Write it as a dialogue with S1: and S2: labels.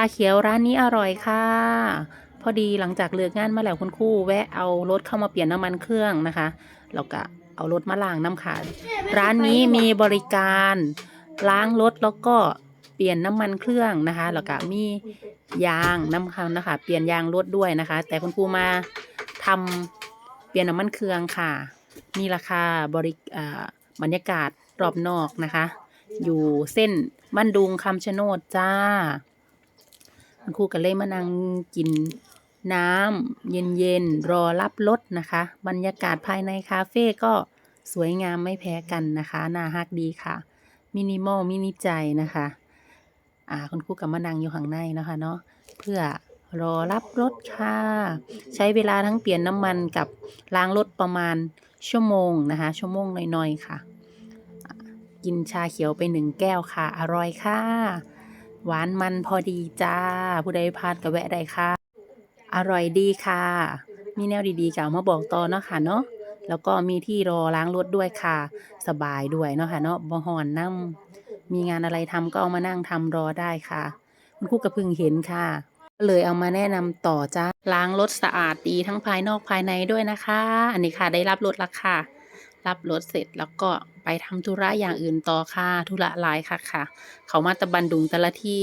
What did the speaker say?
S1: าเขียวร้านนี้อร่อยค่ะ พอดีหลังจากเลิกงานมาแล้วคุณครู่แวะเอารถเข้ามาเปลี่ยนน้ำมันเครื่องนะคะแล้วก็เอารถมาล้างน้ำค่ะร้านนี้มีบริการล้างรถแล้วก็เปลี่ยนน้ำมันเครื่องนะคะแล้วก็มียางน้ำคันนะคะ เปลี่ยนยางรถด้วยนะคะ แต่คุณครูมาทำเปลี่ยนน้ำมันเครื่องค่ะนี่ราคาบริบรรยากาศรอบนอกนะคะ อยู่เส้นบ้านดุงคำชะโนดจ้า คุณครูก็เลยมานั่งกินน้ำเย็นๆรอรับรถนะคะ บรรยากาศภายในคาเฟ่ก็สวยงามไม่แพ้กันนะคะน่าฮักดีค่ะ มินิมอลมินิใจนะคะอ่าคุณครูกับมานั่งอยู่ข้างในนะคะเนาะเพื่อรอรับรถค่ะ ใช้เวลาทั้งเปลี่ยนน้ำมันกับล้างรถประมาณชั่วโมงนะคะ ชั่วโมงหน่อยๆค่ะอะกินชาเขียวไปหนึ่งแก้วค่ะ อร่อยค่ะ หวานมันพอดีจ้า ผู้ใดพลาดก็แวะได้ค่ะ อร่อยดีค่ะ มีแนวดีๆเก่ามาบอกต่อเนาะค่ะเนาะแล้วก็มีที่รอล้างรถด้วยค่ะ สบายด้วยเนาะค่ะเนาะบ่ฮอนน้ำมีงานอะไรทำก็เอามานั่งทำรอได้ค่ะ คุณครูกระพึงเห็นค่ะ เลยเอามาแนะนำต่อจ้าล้างรถสะอาดดีทั้งภายนอกภายในด้วยนะคะ อันนี้ค่ะได้รับรถล้วค่ะ รับรถเสร็จแล้วก็ไปทำธุระอย่างอื่นต่อค่ะธุระหลายค่ะค่ะ เขามาตะบันดุงแต่ละที